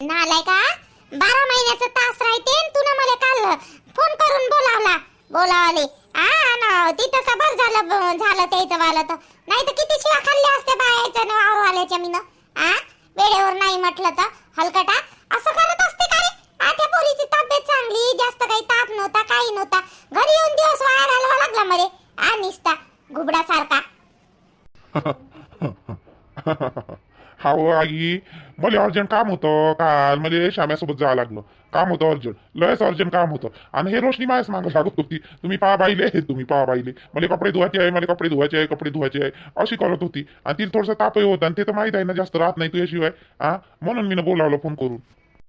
नालाय का? बारा महिन्याचा तास राहते तू ना मला काल फोन करून बोलावला. बोलावले. हा ना तिथं सबर झालं झालं त्याचं वाला तर. नाही तर किती शिवा खाल्ल्या असते बायाच्या न वावरवाल्याच्या मी आ? वेळेवर नाही म्हटलं तर. हलकटा. असं करत असते का रे? आ, त्या पोरीची तब्येत चांगली जास्त काही ताप नव्हता काही नव्हता. घरी येऊन दिवस वाया घालवा लागला मरे. आ निसता. घुबडासारखा हा हो आई मला अर्जंट काम होतं काल मला श्याम्यासोबत जावं लागलं. काम होतं अर्जंट लयच अर्जंट काम होतं. आणि हे रोशनी मायाच मागं लागत होती. तुम्ही पहा बाईले तुम्ही पहा बाईले. मला कपडे धुवायचे आहे मला कपडे धुवायचे आहे कपडे धुवायचे आहे अशी करत होती. आणि तिला थोडंसं तापही होतं आणि ते तर माहीत आहे ना जास्त राहत नाही तुझ्याशिवाय. हा म्हणून मी बोलावलं फोन करून.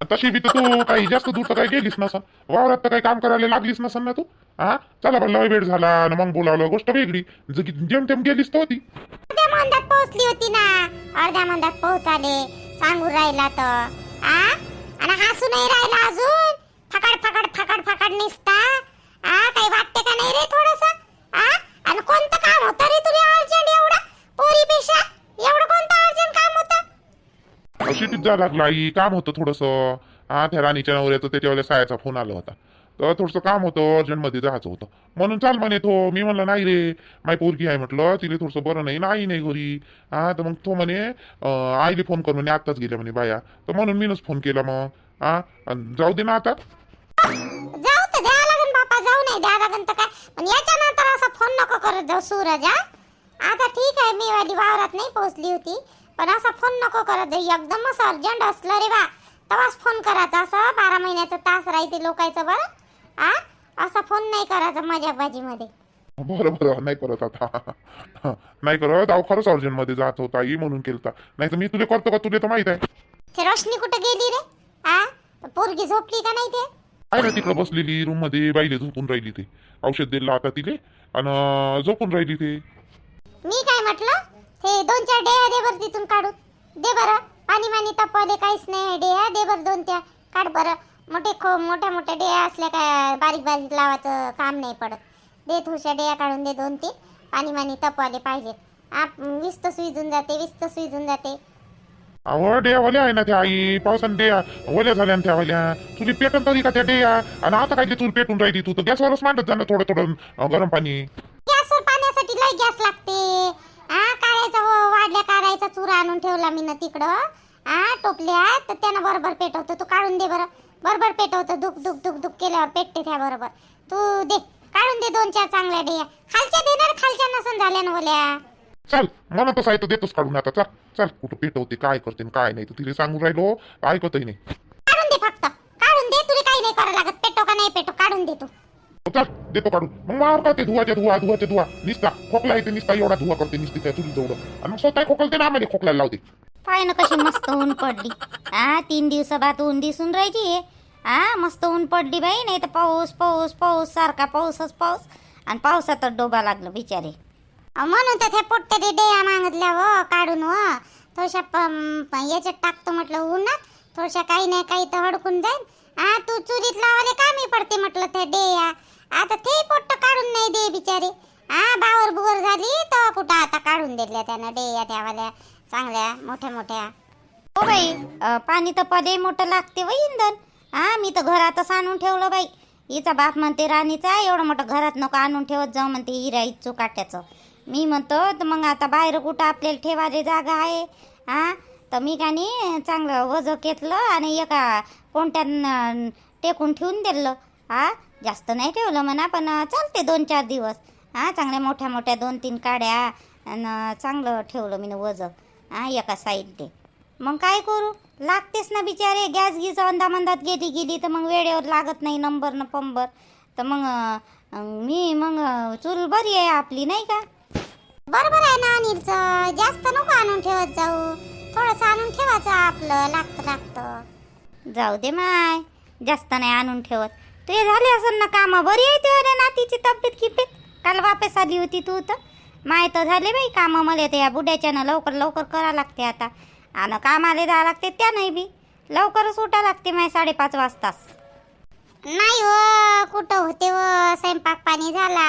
तशी बी तर तू काही जास्त दूर तर काही गेलीस नसं वावरात तर काही काम करायला लागलीस नसन ना तू. हा? चला पण लय वेळ झाला आणि मग बोलावलं. गोष्ट वेगळी. जगी जेमतेम गेलीस तर होती. अर्ध्या मंदात पोहोचली होती ना. अर्ध्या मंदात पोहोचाले. सांगू राहिला तर आ? आणि हसू नाही राहिला अजून. फकड फकड फकड फकड निसता. आ काही वाटते का नाही रे थोडस? आ? आणि कोणतं काम होतं रे तुला अर्जंट एवढं? पोरीपेक्षा? एवढं कोणतं अर्जंट काम होतं सिटीत जा लागला आई काम होतं थोडंसं. हा त्या राणीच्या नवऱ्याचं त्याच्यावाल्या सायाचा फोन आला होता. तर थोडंसं काम होतं अर्जंटमध्ये जायचं होतं. म्हणून चाल म्हणे तो. मी म्हणलं नाही रे माय पोरगी आहे म्हटलं. तिला थोडंसं बरं नाही. नाही नाही घरी. हा तर मग तो म्हणे आईले फोन कर म्हणे आत्ताच गेल्या म्हणे बाया. तर म्हणून मीनच फोन केला मग. हा जाऊ दे ना आता. जाऊ तर द्यावं लागेल बापा जाऊ नाही द्यावं तर काय? पण असा फोन नको करत जाऊ सूरज हा. आता ठीक आहे मी वाली वावरात नाही पोहोचली होती. पण असा फोन नको करत एकदमच अर्जंट असलं रे बा. तेव्हाच फोन करायचा असं. बारा महिन्याचा तास राहते लोकांचं बरं. हा असा फोन नाही करायचा मजाकबाजीमध्ये बरं बरं. नाही करत आता. नाही करत. अहो खरंच अर्जंटमध्ये जात होता. आई म्हणून केलता. नाही तर मी तुला करतो का? तुला तर माहीत आहे. रोशनी कुठं गेली रे? हा पोरगी झोपली का नाही ते? आहे ना तिकडं बसलेली. रूममध्ये बाईले झोपून राहिली ते. औषध दिलं आता तिले. आणि झोपून राहिली ते. मी काय म्हटलं? ते दोन चार डेया दे बर तिथून काढून. दे बरं. पाणी मानी तापवले काहीच नाही डेया दे बर दोन त्या. काढ बरं. मोठे खो मोठ्या मोठ्या डेया असल्या काय बारीक बारीक लावायचं काम नाही पडत. दे थोड्या डेया काढून दे दोन तीन. पाणी मानी तपवाले पाहिजेत. आप वीस तर सुईजून जाते वीस तर सुईजून जाते. अहो डेवाल्या आहे ना त्या आई. पावसाने डेया वल्या झाल्या ना त्या वल्या तुली पेटन तरी का त्या डेया आणि आता काय ते चूल पेटून राहिली तू? तर गॅसवरच मांडत जा ना थोडं थोडं अं, गरम पाणी गॅसवर पाण्यासाठी लय गॅस लागते हा काढायचा व- काढायचा चुरा आणून ठेवला मी ना तिकडं. हा टोपल्या तर त्यानं बरोबर पेटवतो. तू काढून दे बरं. बरोबर पेटवतो. दुख दुख दुख दुख केल्यावर पेटते त्या बरोबर. तू दे. काढून दे दोन चार चांगल्या डेया खालच्या देणार खालच्या नसन झाल्या ना ओल्या. चल मला तसं आहे तर देतोच काढून आता. चल चल. कुठं पेटवते काय करते आणि काय नाही. तर तिला सांगून राहिलो. ऐकतही नाही. काढून दे फक्त. काढून दे. तुला काही नाही करावं लागत. पेटो का नाही पेटो काढून दे तू. चल देतो काढून मग मार का ते धुवाच्या धुवा धुवाच्या धुवा निसता खोकला येते निसता एवढा धुवा करते निसते त्या चुली जवळ आणि मग स्वतः खोकलते ना आम्हाला खोकलायला लावते पाय ना कशी मस्त ऊन पडली हा तीन दिवसाबाद ऊन दिसून राहायची हा मस्त ऊन पडली बाई नाही तर पाऊस पाऊस पाऊस सारखा पाऊसच पाऊस आणि पावसातच डोबा लागलो बिचारे म्हणून तर त्या पोट्टे ते डेया मागितल्या व काढून व थोडशा याच्यात टाकतो म्हटलं उन्हात थोडशा काही नाही काही तर हडकून जाईल हा तू चुरीत लावाले कामी पडते म्हटलं त्या डेया आता ते पोट्ट काढून नाही दे बिचारे. हा बावर बुवर झाली तर कुठं आता काढून दिल्या त्यानं डेया त्यावाल्या चांगल्या मोठ्या मोठ्या. हो बाई पाणी तर पदे मोठं लागते व इंधन. हा मी तर घरातच आणून ठेवलं बाई. हिचा बाप म्हणते राणीचा एवढं मोठं घरात नको आणून ठेवत जाऊ म्हणते हिरा इच्छू काट्याचं. मी म्हणतो तर मग आता बाहेर कुठं आपल्याला ठेवायची जागा आहे? हा तर मी का नाही चांगलं वजं घेतलं आणि एका कोणत्या टेकून ठेवून दिलं. हा जास्त नाही ठेवलं म्हणा पण चालते दोन चार दिवस. हा चांगल्या मोठ्या मोठ्या दोन तीन काड्या आणि चांगलं ठेवलं मी वजं हा एका साईडने. मग काय करू? लागतेच ना बिचारे. गॅस गीस अंदा मंदात गेली गेली तर मग वेळेवर लागत नाही नंबर न पंबर. तर मग मी मग चूल बरी आहे आपली नाही का? बरोबर आहे ना अनिलचं. जास्त नको आणून ठेवत जाऊ. थोडंसं आणून ठेवायचं आपलं. लागतं लागतं. जाऊ दे माय. जास्त नाही आणून ठेवत. ते झाले असेल ना कामं. बरी आहे ते नातीची तब्येत किपेत काल वापस आली होती तू तर. माय तर झाले बाई कामं. मला त्या बुड्याच्यानं लवकर लवकर करा लागते आता. आणि कामाला जावं लागते त्या नाही बी. लवकरच उठा लागते माय साडेपाच वाजताच. नाही व कुठं होते व स्वयंपाक पाणी झाला.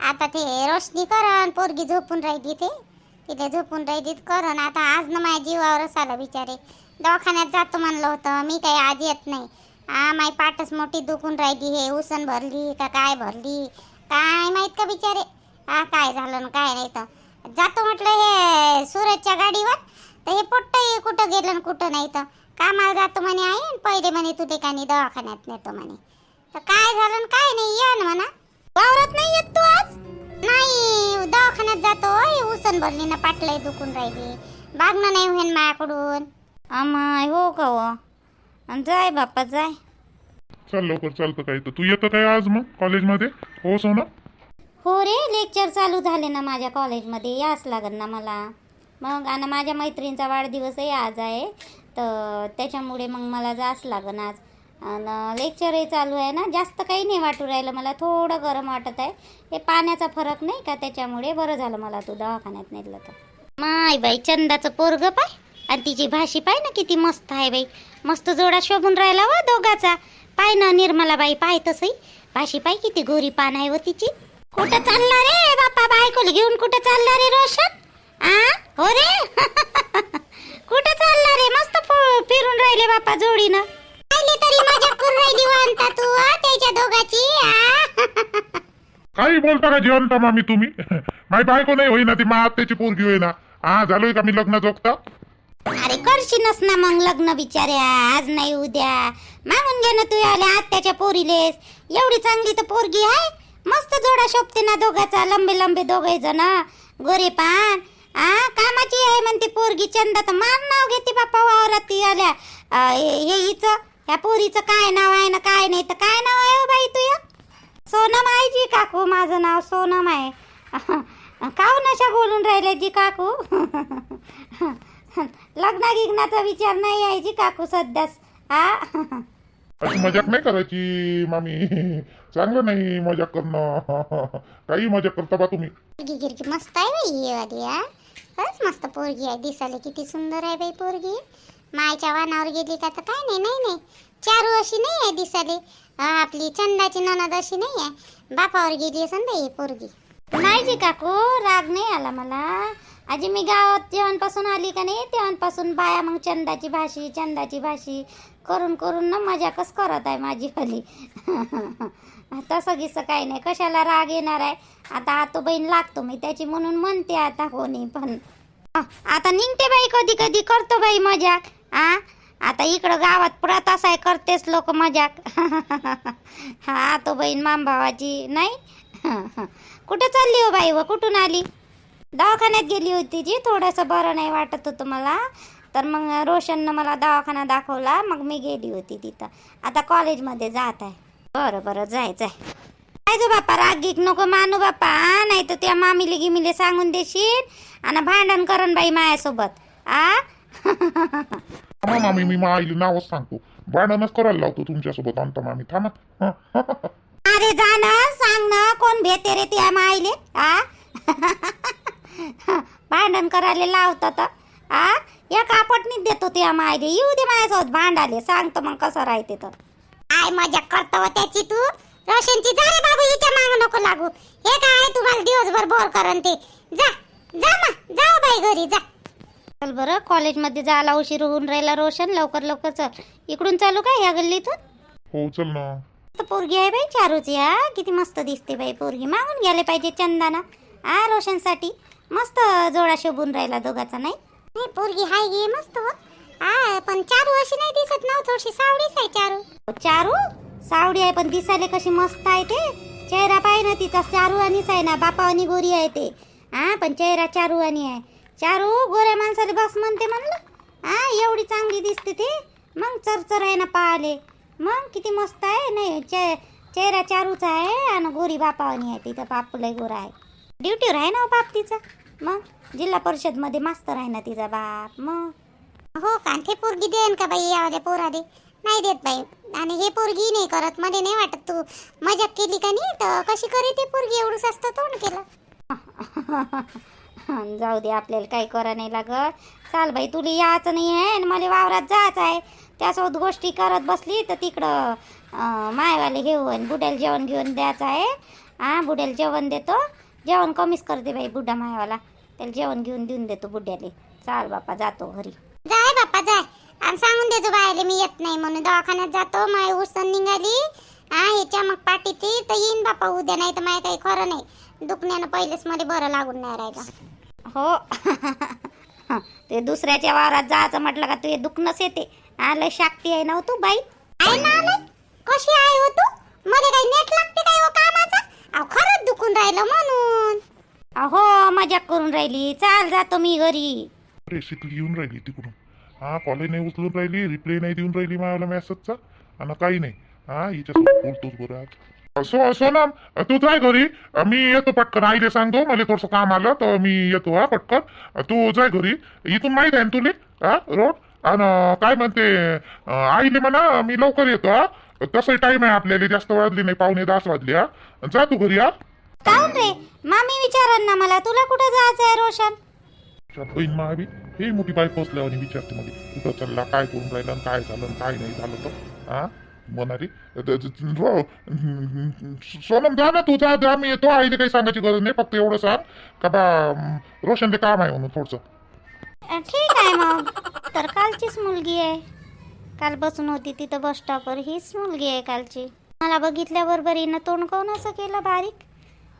आता ते रोशनी करण पोरगी झोपून राहिली ते. तिथे झोपून राहिली करण. आता आज ना माझ्या जीवावरच आलं बिचारे दवाखान्यात जातो म्हणलं होतं. मी काही आज येत नाही. हा माई पाटच मोठी दुखून राहिली हे उसन भरली का काय भरली? काय माहीत का बिचारे? हा काय झालं न काय नाही तर. जातो म्हटलं हे सूरजच्या गाडीवर तर हे पोट्ट कुठं गेलं न कुठं नाही तर. कामाला जातो म्हणे आहे न पहिले म्हणे तू ठिकाणी दवाखान्यात नेतो म्हणे. तर काय झालं न काय नाही ये ना म्हणा. वावरत नाही येत तू आज? नाही दवाखान्यात जातो उसन भरली ना पाटलंय दुखून राहिली. बागणं नाही होईन माझ्याकडून आमाय हो का हो? जाय बाप्पा जाय. चल लवकर चालतं काय तर. तू येतं काय आज मग कॉलेजमध्ये? हो सोना? हो रे लेक्चर चालू झाले ना माझ्या कॉलेजमध्ये. याच लागन ना मला. मग आणि माझ्या मैत्रिणीचा वाढदिवसही आज आहे. तर त्याच्यामुळे मग मला जास लागन आज. आणि लेक्चरही चालू आहे ना. जास्त काही नाही वाटू राहिलं मला. थोडं गरम वाटत आहे. हे पाण्याचा फरक नाही का त्याच्यामुळे? बरं झालं मला तू दवाखान्यात नेलं तर. माय बाई चंदाचं पोरग पाय. आणि तिची भाशी पाय ना किती मस्त आहे बाई. मस्त जोडा शोभून राहिला वा दोघाचा. पाय ना निर्मला बाई पाय तसही. भाशी पाय किती गोरी पान आहे व तिची. कुठं चालला रे बाप्पा बायकोला घेऊन कुठं चालला रे रोशन? आ? हो रे? कुठं चालला रे? मस्त फिरून राहिले बाप्पा जोडीनं. आली तरी मजा करून राहिली वानता तू त्याच्या दोघाची आ? काही बोलता का जेवण मामी तुम्ही? माई बायको नाही होईना ती मा आत्याची पोरगी होईना. हा झालोय का मी लग्न जोगता करशीनच ना मग लग्न बिचाऱ्या. आज नाही उद्या. मागून घे ना तू आल्या आत्याच्या पोरीलेस. एवढी चांगली तर पोरगी आहे मस्त जोडा शोभते ना दोघाचा. लंबे लंबे दोघे जण. गोरे पान. आ कामाची आहे म्हणते पोरगी. चंदा तर मार नाव घेते बाप्पा वावरात ती आल्या. आ, हे हे हिचं ह्या पोरीचं काय नाव आहे ना काय नाही तर काय नाव आहे हो बाई तुया सोनम आहे जी काकू. माझं नाव सोनम आहे. काहून अशा बोलून राहिले जी काकू? लग्ना गिग्नाचा विचार नाही आहे जी काकू सध्याच हा अशी मजाक नाही करायची मामी. चांगलं नाही मजाक करणं. काही मजाक करता बा तुम्ही. पोरगी गिरगी मस्त आहे बाई ही वाली हा खरंच मस्त पोरगी आहे. दिसायला किती सुंदर आहे बाई पोरगी. मायच्या वानावर गेली का तर काय नाही नाही नाही. चारू अशी नाही आहे दिसायला. हा, आपली चंदाची ननद अशी नाही आहे. बापावर गेली आहे समजा ही पोरगी. नाही जी काकू राग नाही आला मला. आजी मी गावात जेवणपासून आली का नाही तेव्हापासून बाया मग चंदाची भाशी चंदाची भाशी करून करून ना मजाकच करत आहे माझी हली तसं गिसं काही नाही कशाला राग येणार आहे? आता आतो बहीण लागतो मी त्याची म्हणून म्हणते आता हो कोणी पण. आता निघते बाई कधी कधी करतो बाई मजाक. आ? आता इकडं गावात प्रतास आहे करतेच लोक मजाक. हा तो बहीण मामभावाची नाही? कुठं चालली हो बाई व? कुठून आली? दवाखान्यात गेली होती जी थोडंसं बरं नाही वाटत होतं मला. तर मग रोशननं मला दवाखाना दाखवला मग मी गेली होती तिथं. आता कॉलेजमध्ये जात आहे. बरं बरं जायचं आहे जायचं बाप्पा रागीक नको मानू बाप्पा नाही तर त्या मामीले गिमीले सांगून देशील आणि भांडण करण बाई माझ्यासोबत आ? थांबा मामी मी मा आईला नावच सांगतो. भांडणच करायला लावतो तुमच्यासोबत आणता मामी. थांबा. हं. अरे जा ना सांग ना कोण भेटे रे त्या माईले? आ? भांडण करायला लावतात आ? या कापटनीच देतो त्या माईले येऊ दे माझ्यासोबत भांडाले सांगतो मग कसं राहते तर. काय मजा करतो हो त्याची तू. रोशनची जा रे बाबू हिच्या माग नको लागू. हे काय तुम्हाला दिवसभर बोर करण ते. जा जा मग जाऊ बाई घरी जा. चल बरं कॉलेजमध्ये जायला उशीर होऊन राहिला रोशन लवकर लवकर चल. इकडून चालू का या गल्लीतून? हो चल ना. तर पोरगी आहे बाई चारूची हा किती मस्त दिसते बाई पोरगी. मागून घ्यायला पाहिजे चंदाना आ रोशनसाठी. मस्त जोडा शोभून राहिला दोघाचा नाही? नाही पोरगी हाय गे मस्त हो हा पण चारू अशी नाही दिसत ना थोडीशी सावळीच आहे चारू. चारू? सावडी आहे पण दिसायला कशी मस्त आहे ते. चेहरा पाय ना तिचा चारू आणीच आहे ना बापा आणि गोरी आहे ते. हा पण चेहरा चारू आणि आहे. चारू गोऱ्या माणसाला बस म्हणते म्हणलं. हा एवढी चांगली दिसते ते. मग चरचर आहे ना पाहिले मग किती मस्त आहे नाही चे चेहरा चारूचा आहे आणि गोरी बापावानी आहे तिथं बाप लय गोरा आहे. ड्युटीवर आहे ना हो बाप तिचा? मग जिल्हा परिषदमध्ये मास्तर आहे ना तिचा बाप मग हो का? ते पोरगी देन का बाई? यावाले पोराले. नाही देत बाई. आणि हे पोरगी नाही करत. मध्ये नाही वाटत तू मजाक केली का नाही तर? कशी करे ते पोरगी? एवढं असतं तोंड केलं. जाऊ दे आपल्याला काही करा नाही लागत. चाल बाई तुला यायचं नाही आहे आणि मला वावरात जायचं आहे. त्यासोबत गोष्टी करत बसली तर तिकडं मायवाले घेऊन बुड्याला जेवण घेऊन द्यायचं आहे. हां बुड्याला जेवण देतो. जेवण कमीच करते बाई बुड्डा मायवाला. त्याला जेवण घेऊन देऊन देतो बुड्याले चाल बापा जातो घरी. जाय बाप्पा जाय. आणि सांगून देतो बायले मी येत नाही म्हणून. दवाखान्यात जातो माय उसन निघाली. हा हे चमक पाटीची तर येईन बापा उद्या नाही तर माय काही खरं नाही. दुखण्यानं पहिलेच मध्ये बरं लागून नाही राहिलं. हो. ते दुसऱ्याच्या वावरात जायचं म्हटलं का तुझे दुखणंच येते. आलं शाक्ती आहे ना हो तू बाई? आहे ना? कशी आहे हो तू? मला काही नेट लागते काय हो कामाचा? अहो खरंच दुखून राहिलं म्हणून. अहो मजाक करून राहिली. चाल जातो मी घरी. अरे शिकली येऊन राहिली तिकडून. हा कॉलेज नाही उचलून राहिली रिप्लाय नाही देऊन राहिली मला मेसेजचा आणि काही नाही. हा हिच्यासोबत बोलतोच बरं आज. असो ना. तू जाय घरी. मी येतो पटकन. आईले सांगतो मला थोडस काम आलं तर मी येतो हा पटकन. तू जाय घरी. इथून माहीत आहे ना तुले? हा रोड? आणि काय म्हणते? अं, आईले म्हणा मी लवकर येतो हा. तसं टाइम आहे आपल्याला जास्त वाजली नाही पावणे दहाच वाजली हा. जा तू घरी हा. काऊन रे? मामी विचारन ना मला तुला कुठं जायचं आहे रोशन बहीण महावी हे मोठी बाई पोचल्यावर आणि विचारते मध्ये कुठं चालला काय करून राहिला आणि काय झालं आणि काय नाही झालं तर? हा? म्हणाली सोनम जा ना तू जा जा मी येतो आईला काही सांगायची गरज नाही फक्त एवढं सांग. का बा अं, रोशनले काम आहे म्हणून थोडंसं. ठीक आहे मग. तर कालचीच मुलगी आहे. काल बसून होती तिथं बस स्टॉपवर हीच मुलगी आहे कालची. मला बघितल्याबरोबर हिनं तोंड काऊन असं केलं बारीक?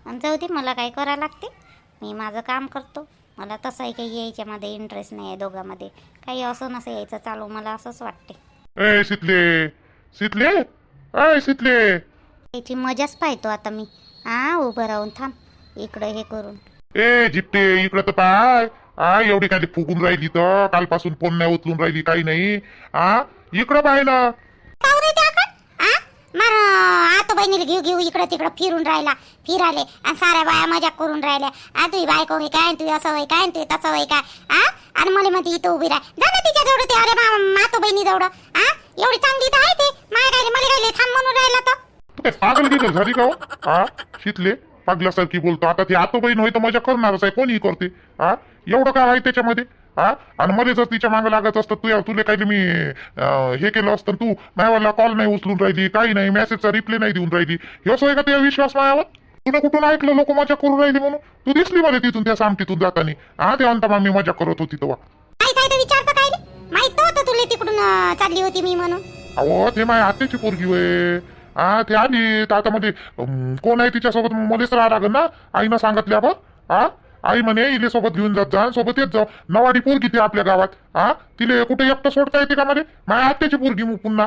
आणि जाऊ दे मला काय करा लागते? मी माझं काम करतो. मला तसंही काही यायच्यामध्ये इंटरेस्ट नाही आहे दोघांमध्ये. काही असं नसं यायचं चालू मला असंच वाटते. ए शितले! शितले! अय शितले! याची मजाच पाहतो आता मी. हा उभं राहून थांब. इकडं हे करून. ए जिप्ते इकडं तर पाय. आ एवढी काय फुगून राहिली तर. कालपासून फोन नाही उचलून राहिली काही नाही. आ इकडं आ? मार आता बहिणीला घेऊ घेऊ इकडं तिकडं फिरून राहिला. फिराले आणि साऱ्या बाया मजाक करून राहिल्या. आ तुझी बायको काय तू असं होय काय तू तसं होय काय? आ? आणि मला म्हणते इथं उभी राह. जा ना तिच्या जवळ ते अरे मातो बहिणी जवळ आ? एवढी चांगली तर आहे ते. माय काय मला काय थांब म्हणून राहिला तर तू काय पागल गेलं झाली का हो? हा शितले पागल्यासारखी बोलतो. आता ती आतो बहीण होय तर मजा करणारच आहे. कोणी करते. हा एवढं काय आहे त्याच्यामध्ये? हा? आणि मध्ये जर तिच्यामागे लागत असतं. तू तुला काही मी हे केलं असतं. तू मायावाला कॉल नाही उचलून राहिली काही नाही मेसेजचा रिप्लाय नाही देऊन राहिली. हे असं आहे का ते विश्वास मायावर? तुला कुठून ऐकलं लोक मजा करून राहिली म्हणून? तू दिसली मला तिथून त्या सामटीतून जाताना. हा ते अंता मी मजा करत होती तेव्हा. माहीत आहे तर विचारतं काय माहीत होतं तुला तिकडून अं, चालली होती मी म्हणून. अहो ते माझ्या आत्याची पोरगी होय हा ते आली तर आता मध्ये कोण आहे तिच्यासोबत? मध्येच राहा लागेल ना? आईनं सांगितल्या बा हा? आई म्हणे इले सोबत घेऊन जात जा आणि सोबत येत जाऊ नवाडी पोरगी ती आपल्या गावात. हा? तिले कुठे एकटं सोडता येते का मध्ये माझ्या आत्याची पोरगी मग पुन्हा.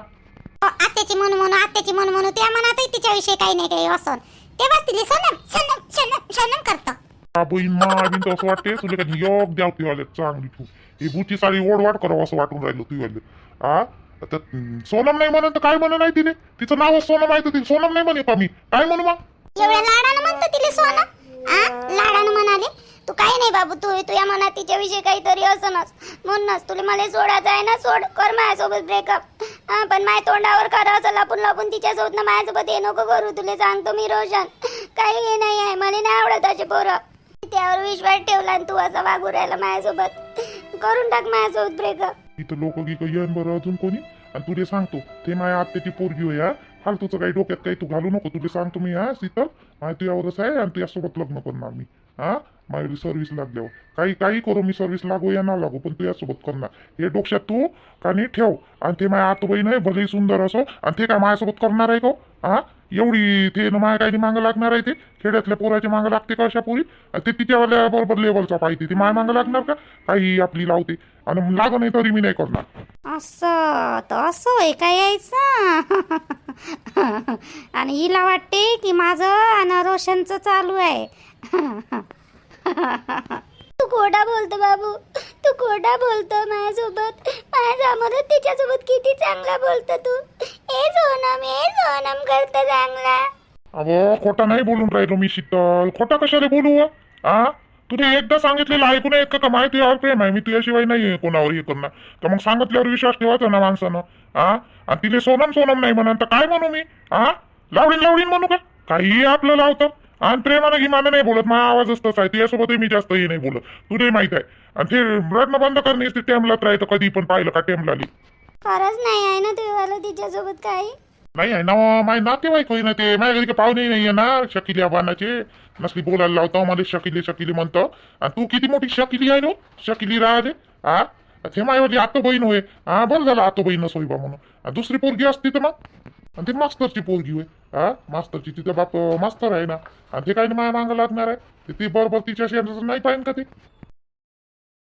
अ, आत्याची म्हणू म्हणू आत्याची म्हणू म्हणू. त्या मनातही तिच्याविषयी काही नाही काही असं तेव्हाच तिला सनम सनम सनम सनम करतं. हा बहीण मा आम्ही तर असं वाटते. तुला काही योग द्याव ती वाले चांगली तू ही बुची साडी ओढवाट करावं असं वाटून राहिलो तू वाले हा? अं, सोनम नाही म्हणत तर काय म्हणत नाही तिने तिचं नाव सोनम आहे तर सोनम नाही म्हणे का मी? काय म्हणू मग? एवढ्या लाडानं म्हणतो तिला सोनं आ? लाडानं म्हणाले तू काही नाही बाबू तू तुझ्या मनात तिच्याविषयी काहीतरी असं नस म्हणूनच तुला मला सोडायचं आहे ना सोड. कर माझ्यासोबत ब्रेकअप हा पण माझ्या तोंडावर करा असं लपून लपून तिच्यासोबत ना माझ्यासोबत हे नको करू. तुला सांगतो मी रोशन. काही हे नाही आहे. मला नाही आवडत असे पोरं. त्यावर विश्वास ठेवला आणि तू असं वागू राहिला माझ्यासोबत. करून टाक माझ्यासोबत ब्रेकअप तिथं लोक गी काही बरं अजून कोणी? आणि तुले सांगतो ते माझ्या आत्याची पोरगी होय हा. फालतूचं काही डोक्यात काही तू घालू नको. तुला सांगतो मी हा शीतल माझ्या तुझ्यावरच आहे आणि तुझ्यासोबत लग्न करणार मी हा माझी सर्व्हिस लागल्यावर. काही काही करू मी सर्व्हिस लागू या ना लागू पण तुझ्यासोबत करणार. हे डोक्यात तू कानी ठेव. आणि ते माझ्या आतोबाई आहे भलेही सुंदर असो. आणि ते काय माझ्यासोबत करणार आहे का हो? हा? एवढी ते न माझ्या काही मागं लागणार आहे ते? खेड्यातल्या पोराच्या मागं लागते का अशा पोरी? आणि ते तिच्यावाल्या बरोबर लेवलचा पाहिजे ती माझ्या मागं लागणार का? काही आपली लावते. आणि लाग नाही तरी मी नाही करणार. असं तर असं आहे का यायचं? आणि हिला वाटते की माझं आणि रोशनचं चालू आहे. तू खोटा बोलतो बाबू. तू खोटा बोलतो माझ्यासोबत. माझ्यासमोर तिच्यासोबत किती चांगला बोलतो तू. हे सोनम ए सोनम करतो चांगला. अहो खोटा नाही बोलून राहिलो मी शीतल. खोटा कशाला बोलू आ? तुला एकदा सांगितलेलं ऐकून एक का? माहिती तुझ्यावर प्रेम आहे. मी तुझ्याशिवाय नाही कोणावर हे करणार तर मग सांगितल्यावर विश्वास ठेवायचा ना माणसानं? आ? आणि तिले सोनम सोनम नाही म्हणा तर काय म्हणू मी? आ? लावडीन लावडीन म्हणू का? काही आपलं लावतं. आणि प्रेमानं गिमानं नाही बोलत. माझा आवाजच तसा आहे. तुझ्यासोबतही मी जास्त हे नाही बोलत. तुलाही माहीत आहे. आणि ते रडणं बंद करणे ते टेमलात राहतं कधी पण पाहिलं का टेमला खरंच नाही आहे ना तुझ्यावाला तिच्यासोबत काही? नाही आहे ना माझे नातेवाईक होईना ते. माझ्या घरी काही पाहुणे नाही ना शकिली आव्हानाचे नसली बोलायला लावतो मला शकिली शकिली म्हणतो. आणि तू किती मोठी शकिली आहे रो शकिली राहते हा ते मायावाली आतो बहीण होय. हा बरं झालं आतो बहीणच होई बा म्हणून. आणि दुसरी पोरगी असती तर मग? आणि ती मास्तरची पोरगी होय. हा? मास्तरची तिचा बाप मास्तर आहे ना. आणि ते काही माया मागं लागणार आहे ती बरोबर तिच्या शेजारचं नाही पाहिजे का ते?